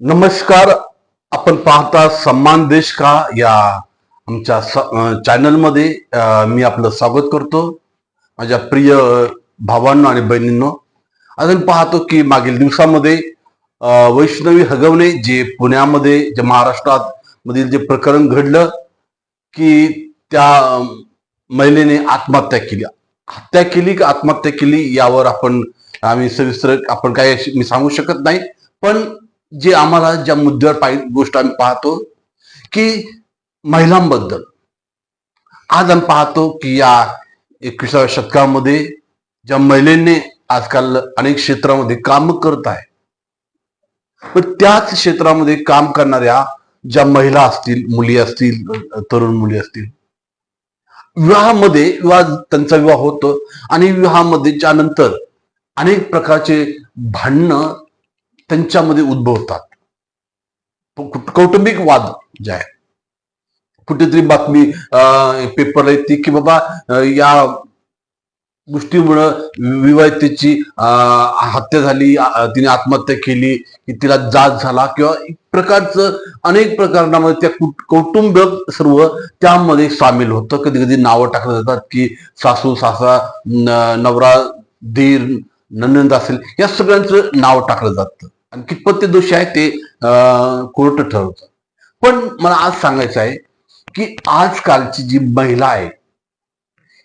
नमस्कार आपण पाहता सम्मान देश का या आमच्या चॅनलमध्ये मी आपलं स्वागत करतो. माझ्या प्रिय भावांनो आणि बहिणींनो अजून पाहतो की मागील दिवसामध्ये वैष्णवी हगवणे जे पुण्यामध्ये जे महाराष्ट्रात मधील जे प्रकरण घडलं की त्या महिलेने आत्महत्या केली. हत्या केली का आत्महत्या केली यावर आपण आम्ही सविस्तर आपण काय अशी- मी सांगू शकत नाही. पण जे आम्हाला ज्या मुद्द्यावर पाहिजे गोष्ट आम्ही पाहतो की महिलांबद्दल. आज आम्ही पाहतो की या एकविसाव्या शतकामध्ये ज्या महिलेने आजकाल अनेक क्षेत्रामध्ये काम करत आहे पण त्याच क्षेत्रामध्ये काम करणाऱ्या ज्या महिला असतील मुली असतील तरुण मुली असतील विवाहामध्ये विवाह त्यांचा विवाह होतो आणि विवाहामध्ये ज्यानंतर अनेक प्रकारचे भांडणं त्यांच्यामध्ये उद्भवतात. कौटुंबिक वाद जे आहे. कुठेतरी बातमी पेपरला येते की बाबा या गोष्टीमुळं विवाहितेची हत्या झाली तिने आत्महत्या केली की तिला जात झाला किंवा एक प्रकारचं अनेक प्रकरणामध्ये त्या कौटुंब सर्व त्यामध्ये सामील होतं. कधी कधी नावं टाकलं जातात की सासू सासा नवरा धीर नंदन असेल या सगळ्यांचं नाव टाकलं जातं. आणि कितपत ते दोषी आहे ते कोर्ट ठरवतं. पण मला आज सांगायचं आहे की आजकालची जी महिला आहे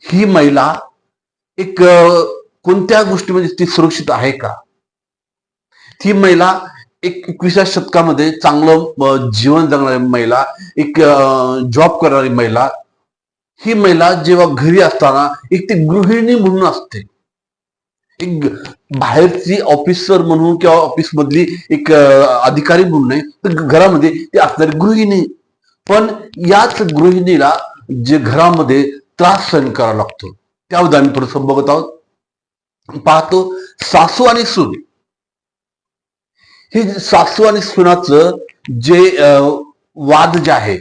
ही महिला एक कोणत्या गोष्टीमध्ये ती सुरक्षित आहे का? ती महिला एक एकविसाव्या शतकामध्ये चांगलं जीवन जगणारी महिला एक जॉब करणारी महिला ही महिला जेव्हा घरी असताना एक ती गृहिणी म्हणून असते. एक बाहेरची ऑफिसर म्हणून किंवा ऑफिस मधली एक अधिकारी म्हणून नाही तर घरामध्ये ती असणारी गृहिणी. पण याच गृहिणीला जे घरामध्ये त्रास सहन करावा लागतो त्याबद्दल आम्ही प्रसंग बघत आहोत. पाहतो सासू आणि सून. हे सासू आणि सुनाचं जे अं, वाद जे आहे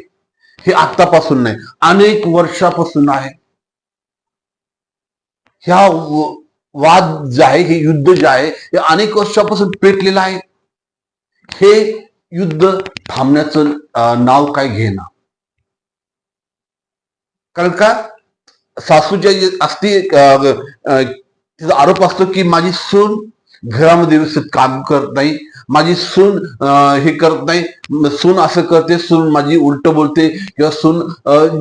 हे आतापासून नाही अनेक वर्षापासून आहे. ह्या वाद जे आहे हे युद्ध जे आहे हे अनेक वर्षापासून पेटलेलं आहे. हे युद्ध थांबण्याचं नाव काय घेणार कारण का? सासूच्या असते तिचा आरोप असतो की माझी सून घरामध्ये व्यवस्थित काम करत नाही. माझी सून अं, हे करत नाही. सून असं करते सून माझी उलट बोलते किंवा सून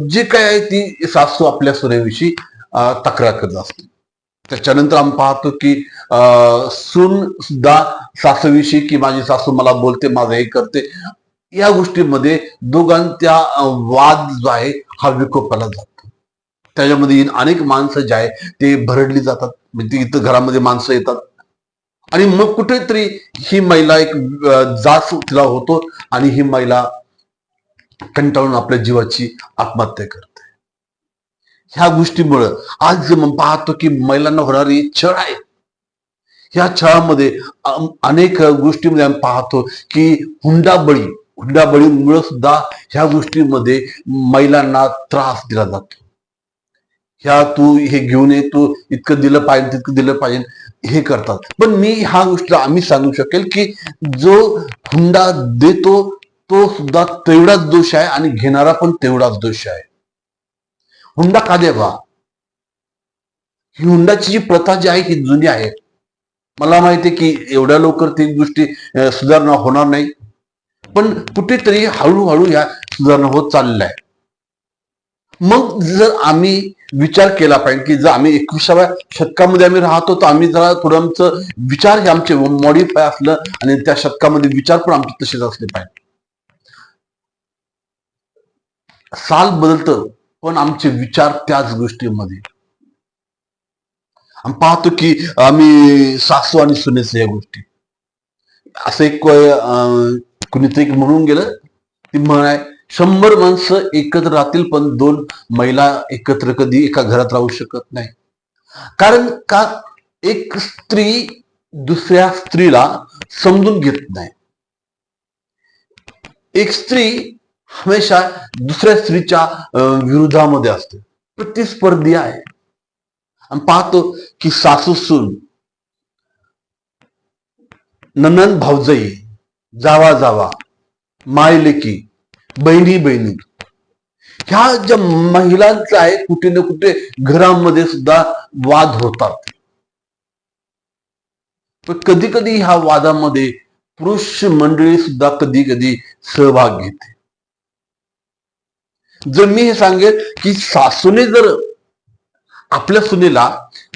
जे काय आहे ती सासू आपल्या सुनेविषयी तक्रार करत असते. त्याच्यानंतर आम्ही पाहतो की अं, सून सुद्धा सासूविषयी की माझी सासू मला बोलते माझं हे करते. या गोष्टीमध्ये दोघांचा वाद जो आहे हा विकोपाला जातो. त्याच्यामध्ये अनेक माणसं जे आहे ते भरडली जातात. म्हणजे इथं घरामध्ये माणसं येतात. आणि मग कुठेतरी ही महिला एक अं, जाच तिला होतो आणि ही महिला कंटाळून आपल्या जीवाची आत्महत्या करते. ह्या गोष्टीमुळं आज मग पाहतो की महिलांना होणारी छळ आहे. ह्या छळामध्ये अनेक गोष्टीमध्ये आम्ही पाहतो की हुंडाबळी हुंडाबळीमुळे सुद्धा ह्या गोष्टीमध्ये महिलांना त्रास दिला जातो. ह्या तू हे घेऊन ये तू इतकं दिलं पाहिजे तितकं दिलं पाहिजे हे करतात. पण मी ह्या गोष्टी आम्ही सांगू शकेल की जो हुंडा देतो तो सुद्धा तेवढाच दोष आहे आणि घेणारा पण तेवढाच दोष आहे. हुंडा का द्यावा ही हुंडाची जी प्रथा जी आहे ही जुनी आहे. मला माहिती आहे की एवढ्या लवकर ती गोष्टी सुधारणा होणार नाही. पण कुठेतरी हळूहळू या सुधारणा होत चाललेल्या आहे मग जर आम्ही विचार केला पाहिजे की जर आम्ही एकविसाव्या शतकामध्ये आम्ही राहतो तर आम्ही जरा थोडं आमचं विचार हे आमचे मॉडिफाय असलं आणि त्या शतकामध्ये विचार पण आमचे तसेच असले पाहिजे. साल बदलतं. पण आमचे विचार त्याच गोष्टीमध्ये. आम्ही पाहतो की आम्ही सासू आणि सुनेच या गोष्टी. असं एक कुणीतरी म्हणून गेलं ती म्हण शंभर माणसं एकत्र राहतील पण दोन महिला एकत्र कधी एका घरात राहू शकत नाही. कारण का एक स्त्री दुसऱ्या स्त्रीला समजून घेत नाही. एक स्त्री हमेशा दुसऱ्या स्त्रीच्या विरोधामध्ये असते. प्रतिस्पर्धी आहे. आणि पाहतो की सासू सून ननन भाऊजई जावा जावा माय लेकी बहिणी बहिणी ह्या ज्या महिलांचा आहे कुठे ना कुठे घरामध्ये सुद्धा वाद होतात. पण कधी कधी ह्या वादामध्ये पुरुष मंडळी सुद्धा कधी कधी सहभाग घेते. जर मी हे सांगेल की सासूने जर आपल्या सुनेला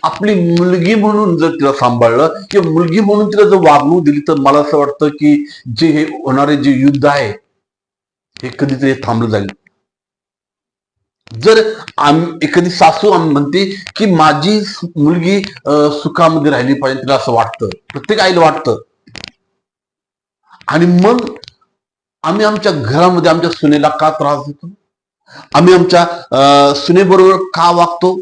आपली मुलगी म्हणून जर तिला सांभाळलं किंवा मुलगी म्हणून तिला जर वागणूक दिली तर मला असं वाटतं की जे हे होणारे जे युद्ध आहे हे कधीतरी थांबलं जाईल. जर आम एखादी सासू म्हणते की माझी मुलगी सुखामध्ये राहिली पाहिजे तिला असं वाटतं. प्रत्येक आईला वाटतं. आणि मग आम्ही आमच्या घरामध्ये आमच्या सुनेला का त्रास देतो? आम्ही आमच्या सुनेबरोबर का वागतो?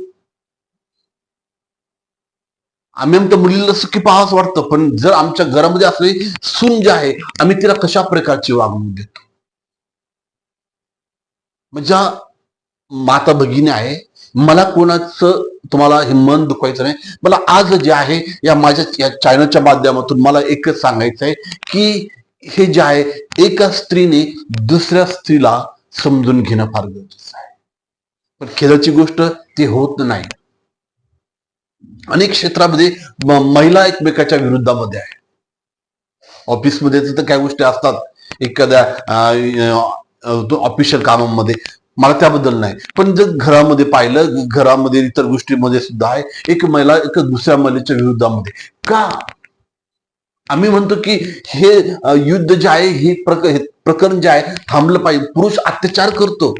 आम्ही आमच्या मुलीला सुखी पाहावंच वाटतं पण जर आमच्या घरामध्ये असलेली सून जी आहे आम्ही तिला कशा प्रकारची वागणूक देतो? म्हणजे माता भगिनी आहे मला कोणाचं तुम्हाला हे मन दुखवायचं नाही. मला आज जे आहे या माझ्या या चॅनलच्या माध्यमातून मला एकच सांगायचं आहे की हे जे आहे एका स्त्रीने दुसऱ्या स्त्रीला समजून घेणं फार गरजेचं आहे. पण खेदाची गोष्ट ते होत नाही. अनेक क्षेत्रामध्ये महिला एकमेकाच्या विरुद्धामध्ये आहे ऑफिसमध्ये तर काही गोष्टी असतात. एखाद्या ऑफिशियल कामामध्ये. मला त्याबद्दल नाही. पण जर घरामध्ये पाहिलं घरामध्ये इतर गोष्टीमध्ये सुद्धा आहे. एक महिला एक दुसऱ्या महिलेच्या विरुद्धामध्ये. का? आम्ही म्हणतो की हे युद्ध जे आहे हे प्रक प्रकरण जे आहे थांबलं पाहिजे. पुरुष अत्याचार करतो.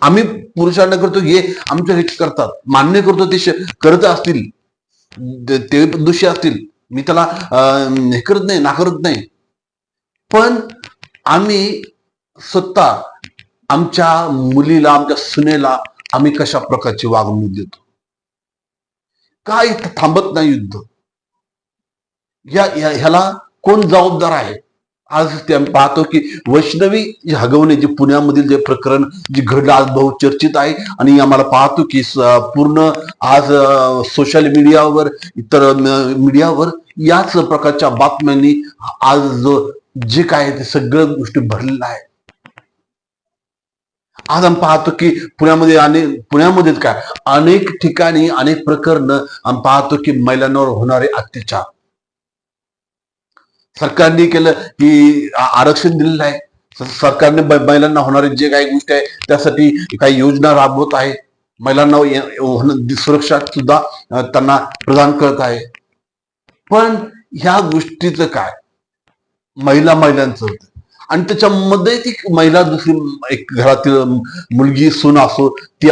आम्ही पुरुषांना करतो हे आमच्या हे करतात. मान्य करतो ते करत असतील. ते- दोषी असतील. मी त्याला अं, हे करत नाही नाकारत नाही. पण आम्ही स्वतः आमच्या मुलीला आमच्या सुनेला आम्ही कशा प्रकारची वागणूक देतो? काय थांबत नाही युद्ध? या ह्याला कोण जबाबदार आहे? आज ते आम्ही पाहतो की वैष्णवी हगवणे जे पुण्यामधील जे प्रकरण जे घडलं आज बहुचर्चित आहे. आणि आम्हाला पाहतो की पूर्ण आज सोशल मीडियावर इतर मीडियावर याच प्रकारच्या बातम्यांनी आज जो जे काय आहे ते सगळं गोष्टी भरलेल्या आहे आज आम्ही पाहतो की पुण्यामध्ये अनेक पुण्यामध्येच काय? अनेक ठिकाणी अनेक प्रकरण आम्ही पाहतो की महिलांवर होणारे अत्याचार. सरकारने केलं की आरक्षण दिलेलं आहे सरकारने महिलांना होणारे जे काही गोष्टी आहे त्यासाठी काही योजना राबवत आहे. महिलांना सुरक्षा सुद्धा त्यांना प्रदान करत आहे. पण ह्या गोष्टीचं काय? महिला महिलांचं होतं. आणि त्याच्यामध्ये ती महिला दुसरी एक घरातील मुलगी सून असो ती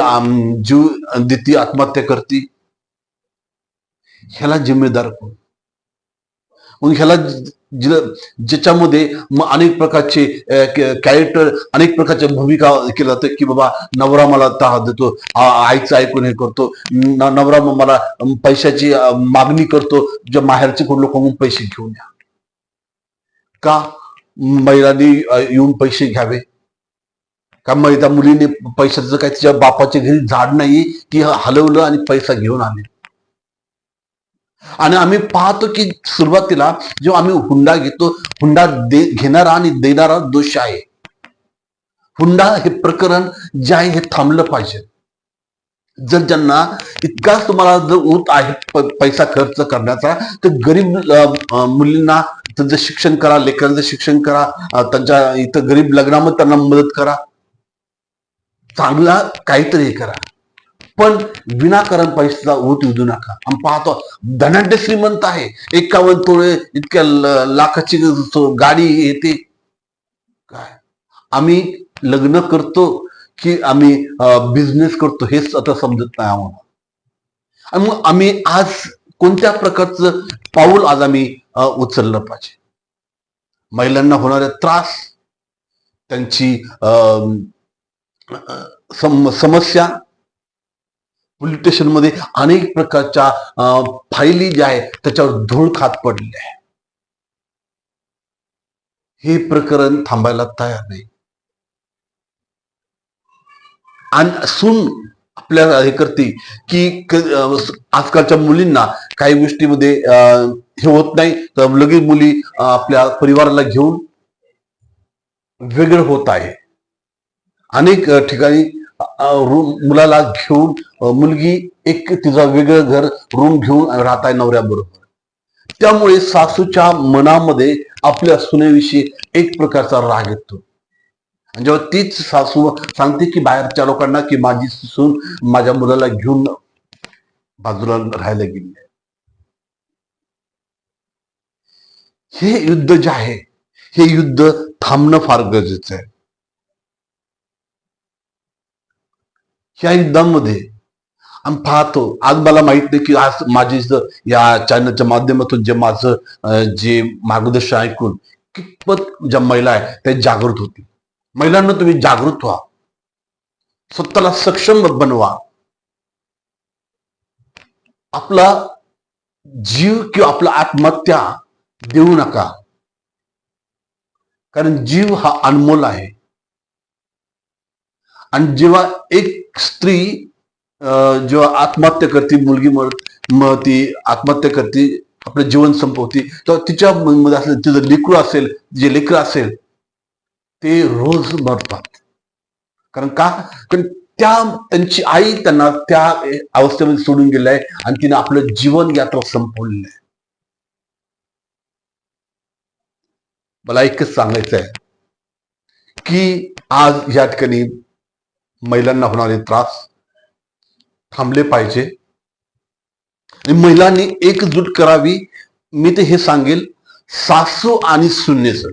जीव देती आत्महत्या करते. ह्याला जिम्मेदार कोण? मग ह्याला ज्याच्यामध्ये मग अनेक प्रकारचे कॅरेक्टर अनेक प्रकारच्या भूमिका केल्या जातं की बाबा नवरा मला तहा देतो आईचं ऐकून हे करतो नवरा मग मला पैशाची मागणी करतो ज्या माहेरचे कोण लोक मग पैसे घेऊन या. का? महिलांनी येऊन पैसे घ्यावे. का मग त्या मुलीने पैशाचं काय तिच्या बापाच्या घरी झाड नाही ती हलवलं आणि पैसा घेऊन आले. आणि आम्ही पाहतो की सुरुवातीला जेव्हा आम्ही हुंडा घेतो हुंडा दे घेणारा आणि देणारा दोष आहे. हुंडा हे प्रकरण जे आहे हे थांबलं पाहिजे. जर ज्यांना इतकाच तुम्हाला जर होत आहे पैसा खर्च करण्याचा तर गरीब मुलींना त्यांचं शिक्षण करा लेकरांचं शिक्षण करा त्यांच्या इथं गरीब लग्नामध्ये त्यांना मदत करा. चांगला काहीतरी करा. पण विनाकारण पैसा ओत उदू नका. आम्ही पाहतो धनाढ्य श्रीमंत आहे. एकावन्न तोळे इतक्या लाखाची गाडी येते. काय? आम्ही लग्न करतो की आम्ही बिझनेस करतो हेच आता समजत नाही आम्हाला. आणि मग आम्ही आज कोणत्या प्रकारचं पाऊल आज आम्ही उचललं पाहिजे? महिलांना होणारे त्रास त्यांची सम- समस्या पोलीस स्टेशनमध्ये अनेक प्रकारच्या फायली ज्या आहे त्याच्यावर धूळ खात पडलेली आहे हे प्रकरण थांबायला तयार नाही. आणि सून आपल्याला हे करते की आजकालच्या मुलींना काही गोष्टीमध्ये हे होत नाही. तर लगेच मुली आपल्या परिवाराला घेऊन वेगळं होत आहे. अनेक ठिकाणी रूम मुलाला घेऊन मुलगी एक तिचं वेगळं घर रूम घेऊन राहत आहे नवऱ्याबरोबर. त्यामुळे सासूच्या मनामध्ये आपल्या सुनेविषयी एक प्रकारचा राग येतो. जेव्हा तीच सासू सांगते की बाहेरच्या लोकांना की माझी सून माझ्या मुलाला घेऊन बाजूला राहायला गेली हे युद्ध जे आहे हे युद्ध थांबणं फार गरजेचं आहे. ह्या युद्धामध्ये आम्ही पाहतो. आज मला माहीत नाही की आज माझी या चॅनलच्या माध्यमातून जे माझं जे मार्गदर्शन ऐकून कितपत ज्या महिला आहे त्या जागृत होतील. महिलांना तुम्ही जागृत व्हा. स्वतःला सक्षम बनवा. आपला जीव किंवा आपला आत्महत्या देऊ नका. कारण जीव हा अनमोल आहे. आणि जेव्हा एक स्त्री अं, जेव्हा आत्महत्या करते मुलगी मग ती आत्महत्या करते आपलं जीवन संपवते तेव्हा तिच्या मध्ये असलं तिचं लेकरू असेल जे लेकरं असेल ते रोज मरतात. कारण का? कारण त्या त्यांची आई त्यांना त्या अवस्थेमध्ये सोडून गेलाय आणि तिने आपलं जीवन यात्रा संपवलेलं आहे. मला एकच सांगायचं आहे की आज या ठिकाणी महिलांना होणारे त्रास थांबले पाहिजे. आणि महिलांनी एकजूट करावी मी ते हे सांगेल सासू आणि सुनेच.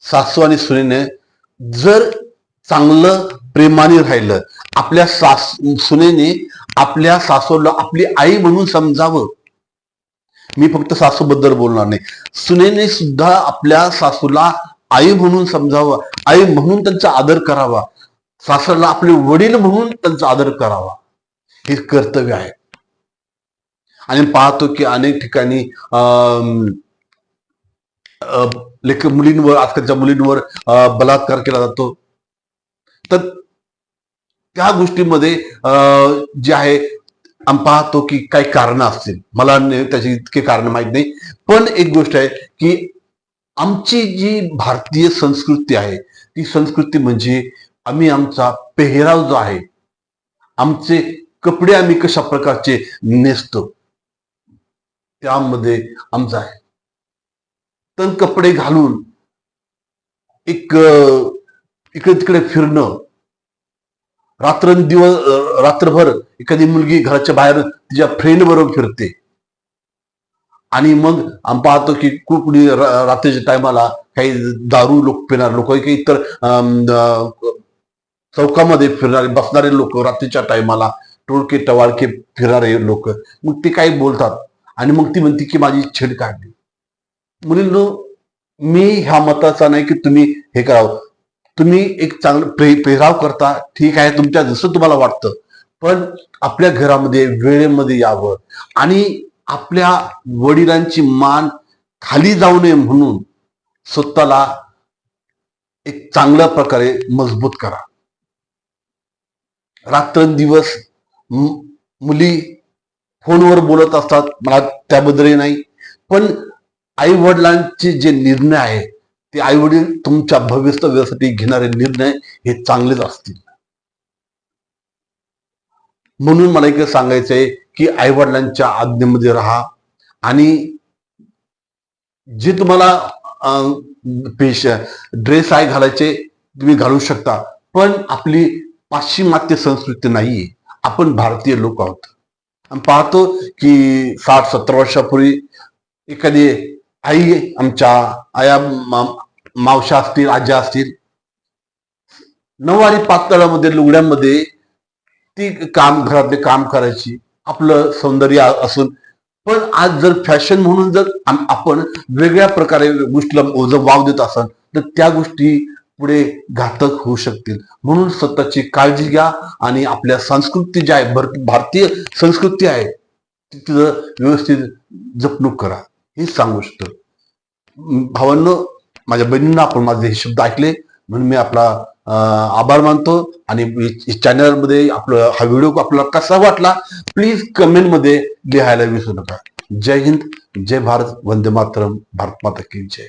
सासू आणि सुनेने जर चांगलं प्रेमाने राहिलं आपल्या सास सुनेने आपल्या सासूला आपली आई म्हणून समजावं. मी फक्त सासूबद्दल बोलणार नाही. सुनेने सुद्धा आपल्या सासूला आई म्हणून समजावं आई म्हणून त्यांचा आदर करावा. सासरला आपले वडील म्हणून त्यांचा आदर करावा. हे कर्तव्य आहे. आणि पाहतो की अनेक ठिकाणी अं, अं, लेख मुलींवर आजकालच्या मुलींवर बलात्कार केला जातो. तर त्या गोष्टीमध्ये अं, जे आहे आम्ही पाहतो की काही कारण असतील. मला त्याची इतके कारण माहीत नाही. पण एक गोष्ट आहे की आमची जी भारतीय संस्कृती आहे ती संस्कृती म्हणजे आम्ही आमचा पेहराव जो आहे आमचे कपडे आम्ही कशा प्रकारचे नेसतो त्यामध्ये आमचा आहे. तन कपडे घालून एक इकडे तिकडे फिरणं रात्रंदिवस रात्रभर एखादी मुलगी घराच्या बाहेर तिच्या फ्रेंड बरोबर फिरते. आणि मग आम्ही पाहतो की खूप कुणी रात्रीच्या टायमाला काही दारू लोक पिणारे लोक काही इतर चौकामध्ये फिरणारे बसणारे लोक रात्रीच्या टायमाला टोळके टवाळके फिरणारे लोक मग ते काही बोलतात. आणि मग ती म्हणते की माझी छेड काढली. मुलींनो मी ह्या मताचा नाही की तुम्ही हे करावं. तुम्ही एक चांगलं प्रे पेहराव करता ठीक आहे तुमच्या जसं तुम्हाला वाटतं. पण आपल्या घरामध्ये वेळेमध्ये यावं. आणि आपल्या वडिलांची मान खाली जाऊ नये म्हणून स्वतःला एक चांगल्या प्रकारे मजबूत करा. रात्रंदिवस मुली फोनवर बोलत असतात. मला त्याबद्दलही नाही. पण आई वडिलांचे जे निर्णय आहे ते आई वडील तुमच्या भवितव्यासाठी घेणारे निर्णय हे चांगलेच असतील. म्हणून मला एक सांगायचंय की आई वडिलांच्या आज्ञेमध्ये राहा. आणि जे तुम्हाला पेश ड्रेस आहे घालायचे तुम्ही घालू शकता. पण आपली पाश्चिमात्य संस्कृती नाहीये. आपण भारतीय लोक आहोत. आम्ही पाहतो की साठ सत्तर वर्षापूर्वी एखादी आई आमच्या आया मावशा असतील आज्या असतील नऊवारी पातळामध्ये लुगड्यांमध्ये ती काम घरातले काम करायची. आपलं सौंदर्य असून. पण आज जर फॅशन म्हणून जर आपण वेगळ्या प्रकारे गोष्टीला जर वाव देत असाल तर त्या गोष्टी पुढे घातक होऊ शकतील. म्हणून स्वतःची काळजी घ्या आणि आपल्या संस्कृती ज्या आहे भर- भारतीय संस्कृती आहे ती तिथं व्यवस्थित जपणूक करा. हे सांगू शकतो. भावांनो माझ्या बहिणींना आपण माझे हे शब्द ऐकले म्हणून मी आपला आभार मानतो. आणि चॅनलमध्ये आपलं हा व्हिडिओ आपल्याला कसा वाटला प्लीज कमेंटमध्ये लिहायला विसरू नका. जय हिंद जय भारत वंदे मातरम भारत माता की जय.